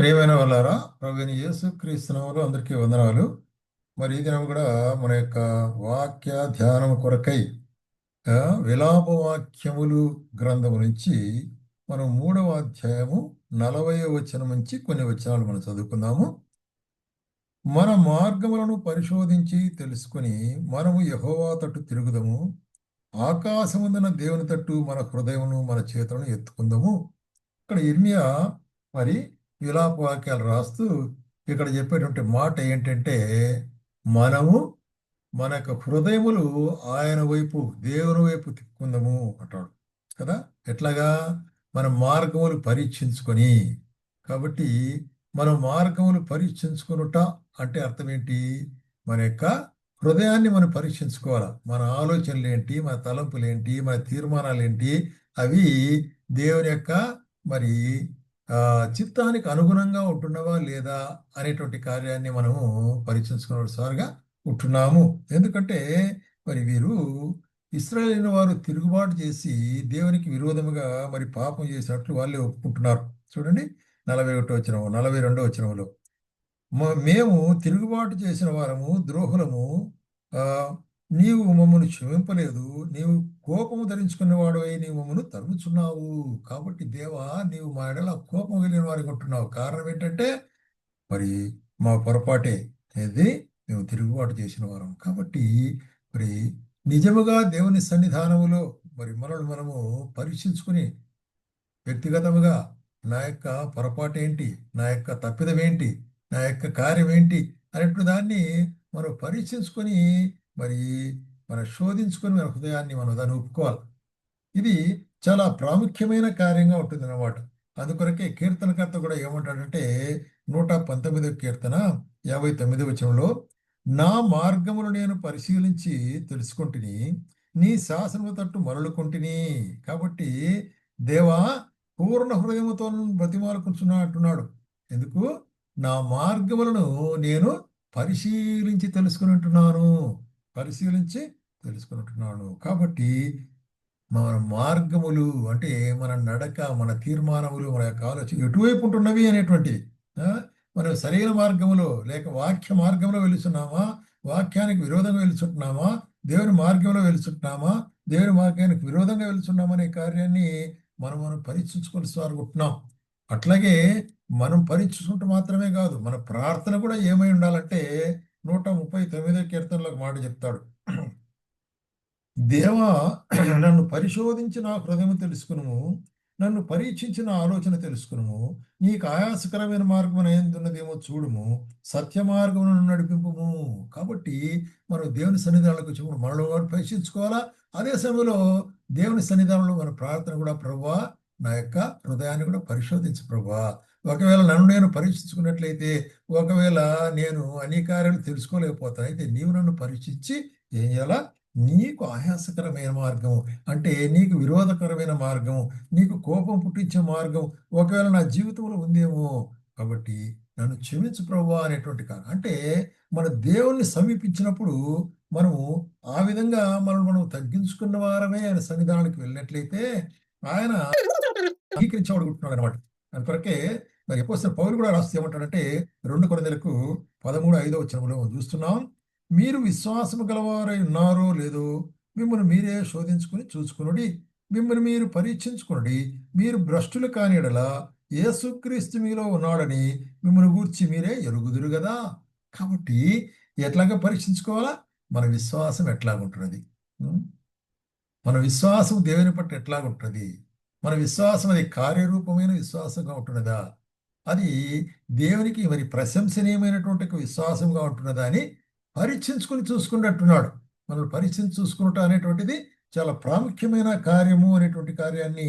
ప్రియమైన వాళ్ళారా ప్రభుని యేసు క్రీస్తునామలు అందరికీ వందనాలు. మరి ఈ దినం కూడా మన యొక్క వాక్య ధ్యానం కొరకై విలాప వాక్యములు గ్రంథము నుంచి మనం మూడవ అధ్యాయము నలభై వచనం నుంచి కొన్ని వచనాలు మనం చదువుకుందాము. మన మార్గములను పరిశోధించి తెలుసుకుని మనము యహోవా తట్టు తిరుగుదము ఆకాశముందున దేవుని తట్టు మన హృదయమును మన చేతులను ఎత్తుకుందాము. ఇక్కడ ఇర్మియా మరి విలాప వాక్యాలు రాస్తూ ఇక్కడ చెప్పేటువంటి మాట ఏంటంటే మనము మన యొక్క హృదయములు ఆయన వైపు దేవుని వైపు తిప్పుకుందాము అంటాడు. కదా? ఎట్లాగా? మన మార్గములు పరీక్షించుకొని. కాబట్టి మన మార్గములు పరీక్షించుకొనుట అంటే అర్థం ఏంటి? మన యొక్క హృదయాన్ని మనం పరీక్షించుకోవాలి. మన ఆలోచనలు ఏంటి? మన తలంపులు ఏంటి? మన తీర్మానాలు ఏంటి? అవి దేవుని యొక్క మరి చిత్తానికి అనుగుణంగా ఉంటున్నవా లేదా అనేటువంటి కార్యాన్ని మనము పరీక్షించుకున్నసారిగా ఉంటున్నాము. ఎందుకంటే మరి వీరు ఇస్రాయేల్ వారు తిరుగుబాటు చేసి దేవునికి విరోధముగా మరి పాపం చేసినట్లు వాళ్ళే ఒప్పుకుంటున్నారు. చూడండి నలభై ఒకటో వచ్చినము నలభై రెండో వచ్చినములో మేము తిరుగుబాటు చేసిన వారము ద్రోహులము నీవు మమ్మను క్షమింపలేదు నీవు కోపము ధరించుకున్న అయి నీవు మమ్మను తరుముచున్నావు. కాబట్టి దేవా నీవు మా ఎడల కోపం వెళ్ళిన వారికి ఉంటున్నావు కారణం ఏంటంటే మరి మా పొరపాటే. అనేది మేము తిరుగుబాటు చేసిన వారం. కాబట్టి మరి నిజముగా దేవుని సన్నిధానములో మరి మనల్ని మనము పరీక్షించుకుని వ్యక్తిగతముగా నా యొక్క పొరపాటు ఏంటి? నా యొక్క తప్పిదం ఏంటి? నా యొక్క కార్యం ఏంటి? అనేటువంటి దాన్ని మనం పరీక్షించుకొని మరి మనం శోధించుకొని మన హృదయాన్ని మనం దాన్ని ఒప్పుకోవాలి. ఇది చాలా ప్రాముఖ్యమైన కార్యంగా ఉంటుంది అన్నమాట అందుకొరకే కీర్తనకర్త కూడా ఏమంటాడంటే నూట పంతొమ్మిదవ కీర్తన యాభై తొమ్మిదవ వచనంలో నా మార్గమును నేను పరిశీలించి తెలుసుకుంటుని నీ శాసనము తట్టు మరలుకుంటుని. కాబట్టి దేవా పూర్ణ హృదయముతో బ్రతిమాలుకుంటున్నా అంటున్నాడు. ఎందుకు? నా మార్గములను నేను పరిశీలించి తెలుసుకుని ఉంటున్నాను. పరిశీలించి తెలుసుకుంటున్నాడు కాబట్టి మన మార్గములు అంటే మన నడక మన తీర్మానములు మన యొక్క ఆలోచన ఎటువైపు ఉంటున్నవి అనేటువంటి మనం సరైన మార్గములో లేక వాక్య మార్గంలో వెలుస్తున్నామా వాక్యానికి విరోధంగా వెలుచుంటున్నామా దేవుని మార్గంలో వెలుచుంటున్నామా దేవుని మార్గానికి విరోధంగా వెలుచున్నామా అనే కార్యాన్ని మనం మనం పరీక్షించుకొని సాగుతున్నాం అట్లాగే మనం పరీక్షించుకుంటూ మాత్రమే కాదు మన ప్రార్థన కూడా ఏమై ఉండాలంటే నూట ముప్పై తొమ్మిదో కీర్తనలో మాట చెప్తాడు. దేవా నన్ను పరిశోధించిన నా హృదయం తెలుసుకును నన్ను పరీక్షించిన ఆలోచన తెలుసుకును నీకు ఆయాసకరమైన మార్గం ఏందున్నదేమో చూడుము సత్య మార్గమును నడిపింపుము. కాబట్టి మనం దేవుని సన్నిధానాలకు వచ్చినప్పుడు మనలో వాడు పరీక్షించుకోవాలా? అదే సమయంలో దేవుని సన్నిధానంలో మన ప్రార్థన కూడా ప్రభా నా యొక్క హృదయాన్ని కూడా పరిశోధించు ప్రభా ఒకవేళ నన్ను నేను పరీక్షించుకున్నట్లయితే ఒకవేళ నేను అన్ని కార్యాలు తెలుసుకోలేకపోతాను అయితే నీవు నన్ను పరీక్షించి ఏం చేయాలా? నీకు ఆయాసకరమైన మార్గం అంటే నీకు విరోధకరమైన మార్గం నీకు కోపం పుట్టించే మార్గం ఒకవేళ నా జీవితంలో ఉందేమో కాబట్టి నన్ను క్షమించు ప్రభు అనేటువంటి కారణం. అంటే మన దేవుణ్ణి సమీపించినప్పుడు మనము ఆ విధంగా మనం మనం తగ్గించుకున్న వారమే ఆయన సన్నిధానానికి వెళ్ళినట్లయితే ఆయన అంగీకరించబడుకుంటున్నాడు అనమాట అందుకొరకే మరి ఎప్పుడు పౌరులు కూడా రాస్తే ఏమంటాడంటే రెండు కొరదలకు పదమూడు ఐదో వచ్చినప్పుడు చూస్తున్నాం మీరు విశ్వాసము గలవారై ఉన్నారో లేదో మిమ్మల్ని మీరే శోధించుకుని చూసుకునుడి మిమ్మల్ని మీరు పరీక్షించుకునుడి మీరు భ్రష్టులు కాని ఎడల యేసుక్రీస్తు మీలో ఉన్నాడని మిమ్మల్ని గూర్చి మీరే ఎరుగుదురు కదా కాబట్టి ఎట్లాగా పరీక్షించుకోవాలా? మన విశ్వాసం ఎట్లాగుంటున్నది మన విశ్వాసం దేవుని పట్ల ఎట్లాగుంటుంది మన విశ్వాసం అది కార్యరూపమైన విశ్వాసంగా ఉంటున్నదా అది దేవునికి మరి ప్రశంసనీయమైనటువంటి విశ్వాసంగా ఉంటున్నదా అని పరీక్షించుకుని చూసుకున్నట్టున్నాడు. మనం పరీక్షించి చూసుకున్నట అనేటువంటిది చాలా ప్రాముఖ్యమైన కార్యము అనేటువంటి కార్యాన్ని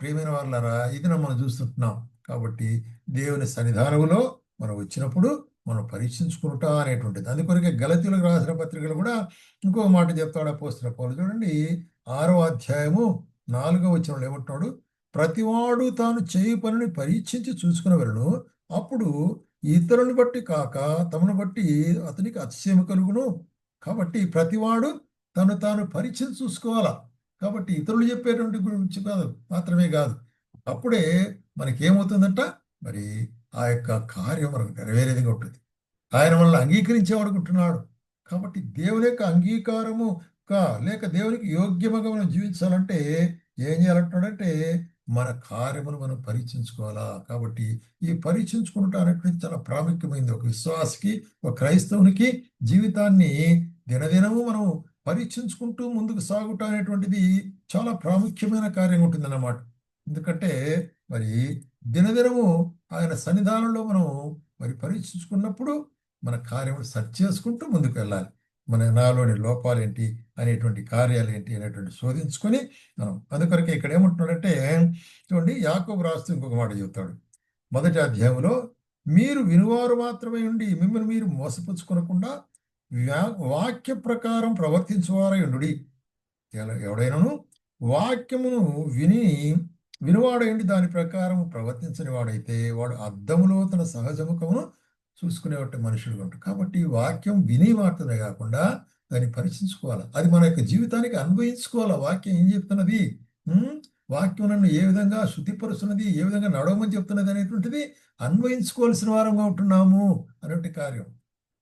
ప్రియమైన వాళ్ళరా ఇది మనం చూస్తుంటున్నాం. కాబట్టి దేవుని సన్నిధానములో మనం వచ్చినప్పుడు మనం పరీక్షించుకునుట అనేటువంటిది. అందుకొరకే గలతీలకు రాసిన పత్రికలు కూడా ఇంకో మాట చెప్తాడు పోస్తున్న పౌరులు చూడండి ఆరో అధ్యాయము నాలుగో వచనంలో ఏమంటున్నాడు? ప్రతివాడు తాను చేయి పనిని పరీక్షించి చూసుకునేవలను అప్పుడు ఇతరుని బట్టి కాక తమను బట్టి అతనికి అతిశయం కలుగును. కాబట్టి ప్రతివాడు తను తాను పరీక్షించి చూసుకోవాలా? కాబట్టి ఇతరులు చెప్పేటువంటి గురించి కాదు మాత్రమే కాదు. అప్పుడే మనకేమవుతుందంట? మరి ఆ యొక్క కార్యం మనకు నెరవేరేదిగా ఉంటుంది. ఆయన మనల్ని అంగీకరించేవాడుకుంటున్నాడు. కాబట్టి దేవుని యొక్క అంగీకారము కా లేక దేవునికి యోగ్యముగా మనం జీవించాలంటే ఏం చేయాలంటున్నాడంటే మన కార్యమును మనం పరీక్షించుకోవాలా? కాబట్టి ఈ పరీక్షించుకుంటా అనేటువంటి చాలా ప్రాముఖ్యమైనది. ఒక విశ్వాసకి ఒక క్రైస్తవునికి జీవితాన్ని దినదినము మనం పరీక్షించుకుంటూ ముందుకు సాగుట అనేటువంటిది చాలా ప్రాముఖ్యమైన కార్యం ఉంటుందన్నమాట. ఎందుకంటే మరి దినదినము ఆయన సన్నిధానంలో మనం మరి పరీక్షించుకున్నప్పుడు మన కార్యములు సర్చ్ చేసుకుంటూ ముందుకు వెళ్ళాలి. మన నాలోని లోపాలేంటి అనేటువంటి కార్యాలు ఏంటి అనేటువంటి శోధించుకొని మనం అందుకొరకే ఇక్కడ ఏమంటున్నాడంటే చూడండి యాకోబు రాస్తూ ఇంకొక మాట చెబుతాడు మొదటి అధ్యాయంలో మీరు వినువారు మాత్రమే ఉండి మిమ్మల్ని మీరు మోసపుచ్చుకోనకుండా వ్యా- వాక్య ప్రకారం ప్రవర్తించువారై ఉండుడి. ఎవడైనాను? వాక్యమును విని వినువాడైండి దాని ప్రకారం ప్రవర్తించని వాడైతే వాడు అద్దములో తన సహజముఖమును చూసుకునేవాటి మనుషులు ఉంటారు. కాబట్టి ఈ వాక్యం విని మాత్రమే కాకుండా దాన్ని పరీక్షించుకోవాలి అది మన యొక్క జీవితానికి అన్వయించుకోవాలి? వాక్యం ఏం చెప్తున్నది? వాక్యం నన్ను ఏ విధంగా శుద్ధిపరుస్తున్నది? ఏ విధంగా నడవమని చెప్తున్నది అనేటువంటిది అన్వయించుకోవాల్సిన వారంగా ఉంటున్నాము అనేటువంటి కార్యం.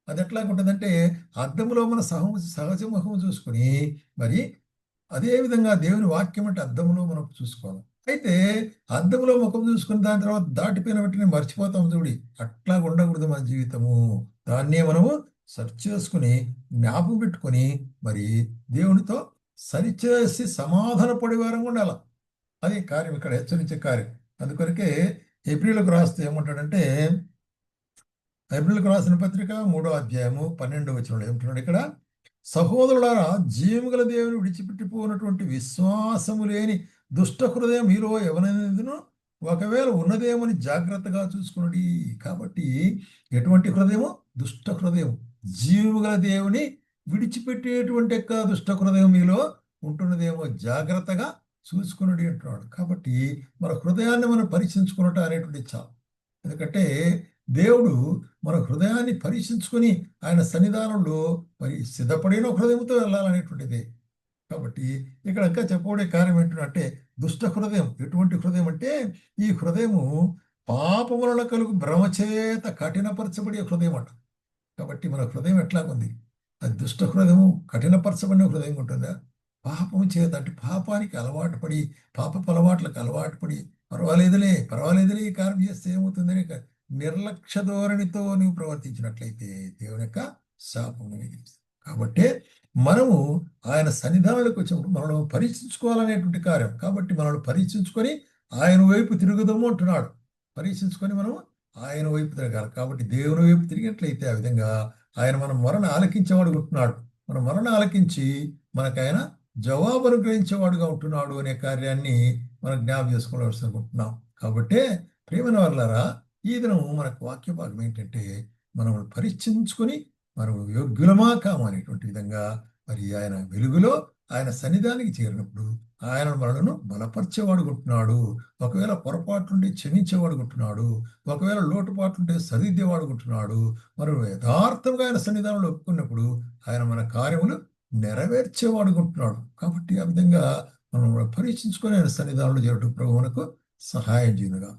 అది ఎట్లా ఉంటుందంటే అద్దంలో మన సహ సహజ ముఖం చూసుకుని మరి అదే విధంగా దేవుని వాక్యం అంటే అద్దంలో మనం చూసుకోవాలి. అయితే అద్దంలో ముఖం చూసుకుని దాని తర్వాత దాటిపోయిన వెంటనే మర్చిపోతాం చూడి. అట్లా ఉండకూడదు మన జీవితము. దాన్నే మనము సెర్చ్ చేసుకుని జ్ఞాపం పెట్టుకొని మరి దేవునితో సరిచేసి సమాధాన పడేవారం వారంగా ఉండాలి. అదే కార్యం ఇక్కడ హెచ్చరించే కార్యం. అందుకొరకే ఏప్రిల్కు రాస్తే ఏమంటాడంటే ఏప్రిల్కు రాసిన పత్రిక మూడో అధ్యాయము పన్నెండో వచనంలో ఏమంటున్నాడు ఇక్కడ సహోదరులారా జీవుగల దేవుని విడిచిపెట్టిపోయినటువంటి విశ్వాసము లేని దుష్ట హృదయం మీలో ఎవరైనా ఒకవేళ ఉన్నదేమని జాగ్రత్తగా చూసుకున్నది కాబట్టి ఎటువంటి హృదయము దుష్ట హృదయం. జీవుగల దేవుని విడిచిపెట్టేటువంటి యొక్క దుష్ట హృదయం మీలో ఉంటున్నదేమో జాగ్రత్తగా చూసుకున్నది అంటున్నాడు. కాబట్టి మన హృదయాన్ని మనం పరీక్షించుకున్నట్టు అనేటువంటి చాలు. ఎందుకంటే దేవుడు మన హృదయాన్ని పరీక్షించుకొని ఆయన సన్నిధానంలో మరి సిద్ధపడిన హృదయంతో వెళ్ళాలనేటువంటిది. కాబట్టి ఇక్కడ ఇంకా చెప్పబడే కార్యం ఏంటంటే దుష్ట హృదయం. ఎటువంటి హృదయం అంటే ఈ హృదయము పాపములను కలుగు భ్రమచేత కఠినపరచబడే హృదయం అంట. కాబట్టి మన హృదయం ఎట్లాగుంది అది దుష్ట హృదయము కఠినపరచబడిన హృదయం ఉంటుందా? పాపము చేత అంటే పాపానికి అలవాటు పడి పాపపు అలవాట్లకు అలవాటు పడి పర్వాలేదులే పర్వాలేదులే ఈ కార్యం చేస్తే ఏమవుతుందని ఇక నిర్లక్ష్య ధోరణితో నువ్వు ప్రవర్తించినట్లయితే దేవుని యొక్క శాపం కాబట్టి మనము ఆయన సన్నిధానాలకు వచ్చినప్పుడు మనల్ని పరీక్షించుకోవాలనేటువంటి కార్యం. కాబట్టి మనల్ని పరీక్షించుకొని ఆయన వైపు తిరుగుదాము అంటున్నాడు. పరీక్షించుకొని మనం ఆయన వైపు తిరగాలి. కాబట్టి దేవుని వైపు తిరిగినట్లయితే ఆ విధంగా ఆయన మన మరణ ఆలకించేవాడు ఉంటున్నాడు. మన మరణ ఆలకించి మనకు ఆయన జవాబు అనుగ్రహించేవాడుగా ఉంటున్నాడు అనే కార్యాన్ని మనం జ్ఞాపం చేసుకోవాల్సి అనుకుంటున్నాం కాబట్టి ప్రేమైన వాళ్ళారా ఈ దినం మనకు వాక్య భాగం ఏంటంటే మనం పరీక్షించుకొని మరి యోగ్యులమా కామనేటువంటి విధంగా మరి ఆయన వెలుగులో ఆయన సన్నిధానికి చేరినప్పుడు ఆయన మనలను బలపరిచేవాడుకుంటున్నాడు ఒకవేళ పొరపాటుండి క్షమించేవాడుకుంటున్నాడు ఒకవేళ లోటుపాట్లుంటే సరిదిద్దేవాడుకుంటున్నాడు మరి యథార్థంగా ఆయన సన్నిధానంలో ఒప్పుకున్నప్పుడు ఆయన మన కార్యములు నెరవేర్చేవాడుకుంటున్నాడు కాబట్టి ఆ విధంగా మనం పరీక్షించుకొని ఆయన సన్నిధానంలో చేరటం ప్రభు మనకు సహాయం చేయనుగా